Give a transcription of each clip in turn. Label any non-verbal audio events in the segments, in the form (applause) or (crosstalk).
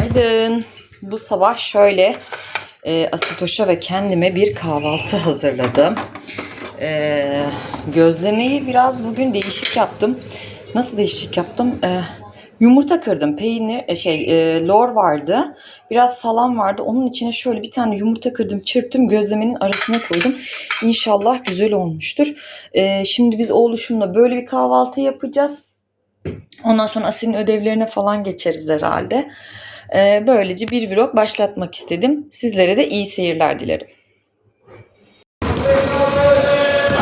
Günaydın. Bu sabah şöyle e, Asitoş'a ve kendime bir kahvaltı hazırladım. E, gözlemeyi biraz bugün değişik yaptım. Nasıl değişik yaptım? E, yumurta kırdım. Peynir, e, şey, e, lor vardı. Biraz salam vardı. Onun içine şöyle bir tane yumurta kırdım, çırptım. Gözlemenin arasına koydum. İnşallah güzel olmuştur. E, şimdi biz oğluşumla böyle bir kahvaltı yapacağız. Ondan sonra Asil'in ödevlerine falan geçeriz herhalde. Ee, böylece bir vlog başlatmak istedim. Sizlere de iyi seyirler dilerim.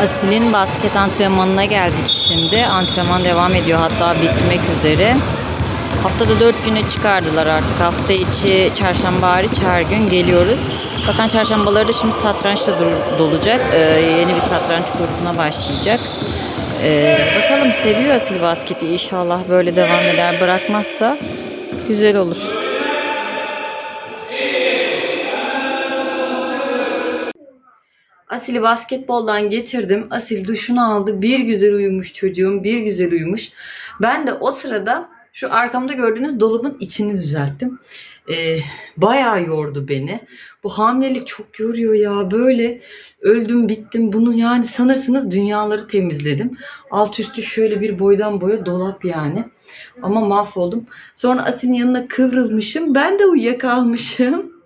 Asil'in basket antrenmanına geldik şimdi. Antrenman devam ediyor hatta bitmek üzere. Haftada 4 güne çıkardılar artık. Hafta içi çarşamba hariç her gün geliyoruz. Zaten çarşambaları da şimdi satrançta dur- dolacak. Ee, yeni bir satranç kursuna başlayacak. Ee, bakalım seviyor Asil basketi inşallah böyle devam eder. Bırakmazsa güzel olur. Asil'i basketboldan getirdim. Asil duşunu aldı. Bir güzel uyumuş çocuğum. Bir güzel uyumuş. Ben de o sırada şu arkamda gördüğünüz dolabın içini düzelttim. Ee, bayağı yordu beni. Bu hamilelik çok yoruyor ya. Böyle öldüm bittim. Bunu yani sanırsınız dünyaları temizledim. Alt üstü şöyle bir boydan boya dolap yani. Ama mahvoldum. Sonra Asil'in yanına kıvrılmışım. Ben de uyuyakalmışım.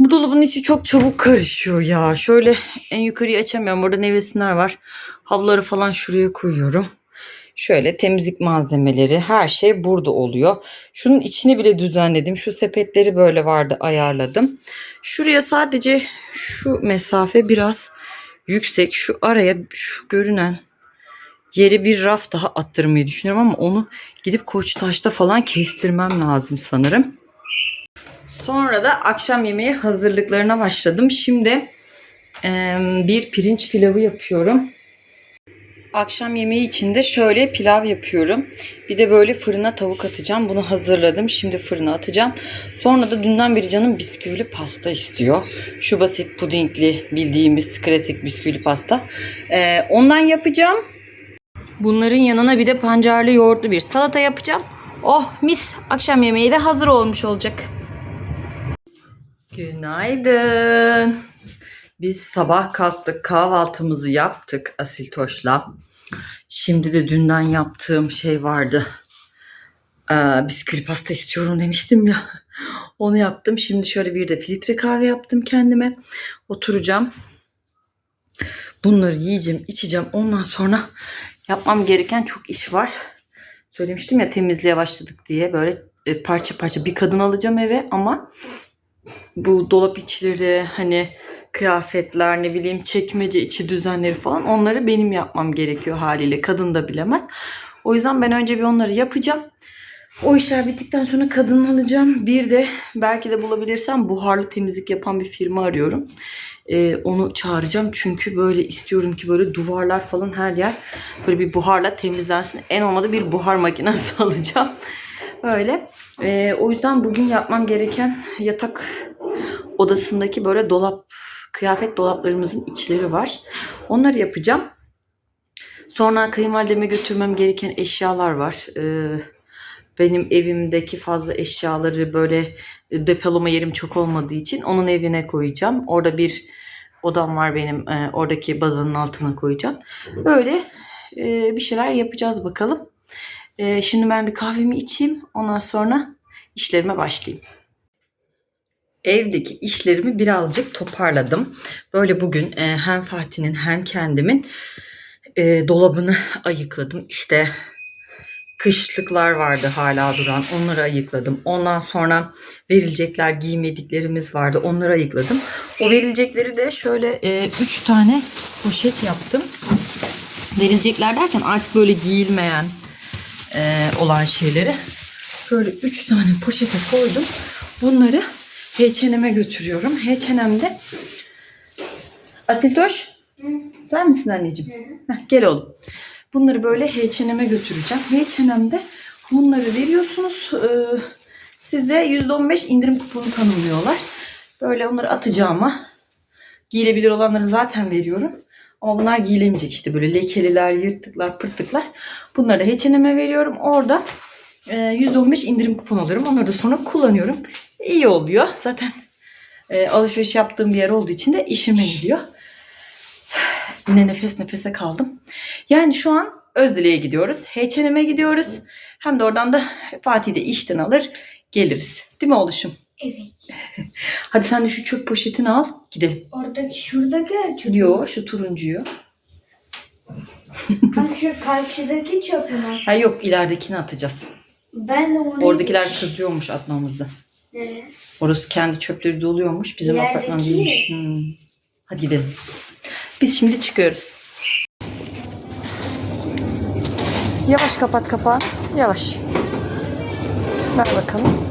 Bu dolabın içi çok çabuk karışıyor ya. Şöyle en yukarıyı açamıyorum. Orada nevresimler var. Havluları falan şuraya koyuyorum. Şöyle temizlik malzemeleri her şey burada oluyor. Şunun içini bile düzenledim. Şu sepetleri böyle vardı ayarladım. Şuraya sadece şu mesafe biraz yüksek. Şu araya şu görünen yere bir raf daha attırmayı düşünüyorum ama onu gidip Koçtaş'ta falan kestirmem lazım sanırım. Sonra da akşam yemeği hazırlıklarına başladım. Şimdi em, bir pirinç pilavı yapıyorum. Akşam yemeği için de şöyle pilav yapıyorum. Bir de böyle fırına tavuk atacağım. Bunu hazırladım. Şimdi fırına atacağım. Sonra da dünden beri canım bisküvili pasta istiyor. Şu basit pudingli bildiğimiz klasik bisküvili pasta. Ee, ondan yapacağım. Bunların yanına bir de pancarlı yoğurtlu bir salata yapacağım. Oh mis akşam yemeği de hazır olmuş olacak. Günaydın. Biz sabah kalktık kahvaltımızı yaptık Asil Toş'la. Şimdi de dünden yaptığım şey vardı. Ee, bisküvi pasta istiyorum demiştim ya. (laughs) Onu yaptım. Şimdi şöyle bir de filtre kahve yaptım kendime. Oturacağım. Bunları yiyeceğim, içeceğim. Ondan sonra yapmam gereken çok iş var. Söylemiştim ya temizliğe başladık diye böyle e, parça parça bir kadın alacağım eve ama bu dolap içleri hani kıyafetler ne bileyim çekmece içi düzenleri falan onları benim yapmam gerekiyor haliyle. Kadın da bilemez. O yüzden ben önce bir onları yapacağım. O işler bittikten sonra kadın alacağım. Bir de belki de bulabilirsem buharlı temizlik yapan bir firma arıyorum. Ee, onu çağıracağım. Çünkü böyle istiyorum ki böyle duvarlar falan her yer böyle bir buharla temizlensin. En olmadı bir buhar makinesi (laughs) alacağım. Öyle. Ee, o yüzden bugün yapmam gereken yatak odasındaki böyle dolap, kıyafet dolaplarımızın içleri var. Onları yapacağım. Sonra kayınvalideme götürmem gereken eşyalar var. Ee, benim evimdeki fazla eşyaları böyle depolama yerim çok olmadığı için onun evine koyacağım. Orada bir odam var benim. Ee, oradaki bazanın altına koyacağım. Böyle e, bir şeyler yapacağız bakalım. Ee, şimdi ben bir kahvemi içeyim. Ondan sonra işlerime başlayayım. Evdeki işlerimi birazcık toparladım. Böyle bugün e, hem Fatih'in hem kendimin e, dolabını (laughs) ayıkladım. İşte kışlıklar vardı hala duran. Onları ayıkladım. Ondan sonra verilecekler giymediklerimiz vardı. Onları ayıkladım. O verilecekleri de şöyle 3 tane poşet yaptım. Verilecekler derken artık böyle giyilmeyen e, olan şeyleri şöyle 3 tane poşete koydum. Bunları H&M'e götürüyorum. H&M'de Asiltoş sen misin anneciğim? Heh, gel oğlum. Bunları böyle H&M'e götüreceğim. H&M'de bunları veriyorsunuz. Ee, size %15 indirim kuponu tanımlıyorlar. Böyle onları atacağıma giyilebilir olanları zaten veriyorum. Ama bunlar giyilemeyecek işte böyle lekeliler, yırtıklar, pırtıklar. Bunları da H&M'e veriyorum. Orada e, %15 indirim kupon alıyorum. Onları da sonra kullanıyorum. İyi oluyor. Zaten e, alışveriş yaptığım bir yer olduğu için de işime gidiyor. Yine nefes nefese kaldım. Yani şu an Özdile'ye gidiyoruz. H&M'e gidiyoruz. Hem de oradan da Fatih de işten alır geliriz. Değil mi oğluşum? Evet. (laughs) Hadi sen de şu çöp poşetini al gidelim. Oradaki şuradaki çöp. Yo şu turuncuyu. (laughs) Ha, şu karşıdaki çöp mü? Ha yok ileridekini atacağız. Ben de onu... Oradakiler kızıyormuş atmamızda. Nereye? Orası kendi çöpleri doluyormuş. Bizim İlerideki- apartman değilmiş. Hmm. Hadi gidelim. Biz şimdi çıkıyoruz. Yavaş kapat kapağı. Yavaş. Ver bakalım.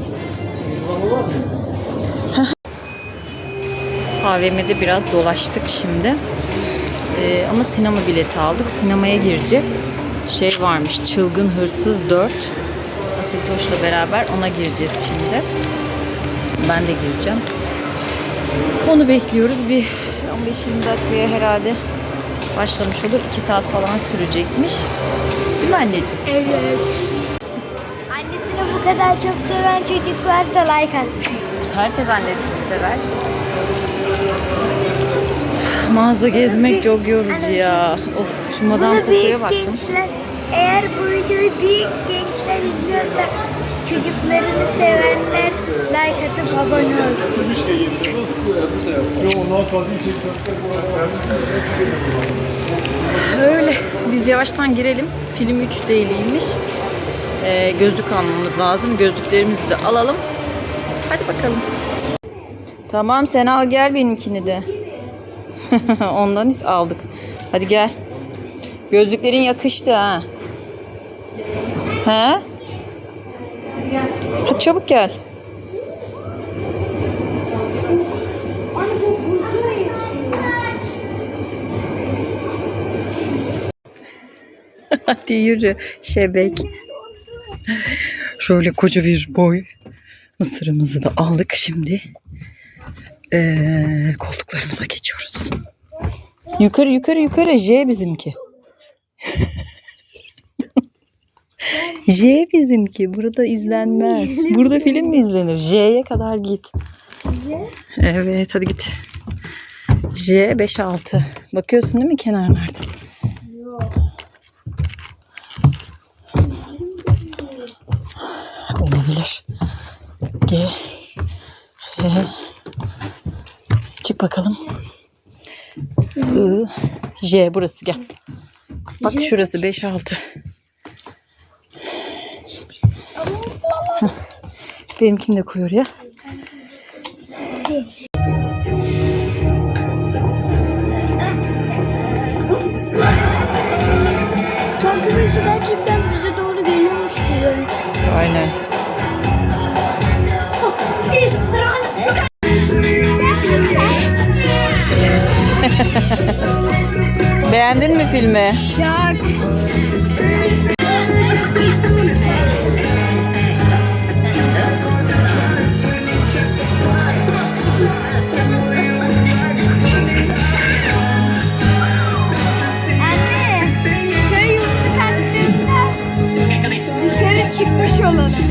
AVM'de biraz dolaştık şimdi. Ee, ama sinema bileti aldık. Sinemaya gireceğiz. Şey varmış. Çılgın Hırsız 4. Asil Toş'la beraber ona gireceğiz şimdi. Ben de gireceğim. Onu bekliyoruz. Bir 15-20 dakikaya herhalde başlamış olur. 2 saat falan sürecekmiş. Değil mi anneciğim? Evet. Annesini bu kadar çok seven çocuk varsa like atsın. Herkes annesini sever. Mağaza gezmek çok yorucu ya. Of şu Madame Bunu büyük baktım. gençler, eğer bu videoyu büyük gençler izliyorsa çocuklarını sevenler like atıp abone olsun. Öyle. Biz yavaştan girelim. Film 3 değilmiş. Ee, gözlük almamız lazım. Gözlüklerimizi de alalım. Hadi bakalım. Tamam sen al gel benimkini de. (laughs) Ondan hiç aldık. Hadi gel. Gözlüklerin yakıştı ha. He? Hadi çabuk gel. (laughs) Hadi yürü şebek. Şöyle koca bir boy mısırımızı da aldık şimdi. Ee, koltuklarımıza geçiyoruz. Yukarı yukarı yukarı J bizimki. (laughs) J bizimki. Burada izlenmez. (laughs) Burada film mi izlenir? J'ye kadar git. Evet hadi git. J 5 6. Bakıyorsun değil mi kenarlarda? G. H. Çık bakalım. I. J burası gel. Bak J şurası 5 6. Benimkini de koy oraya. Filmi? Çok. Anne, şöyle yumruk attığında dışarı çıkmış olalım.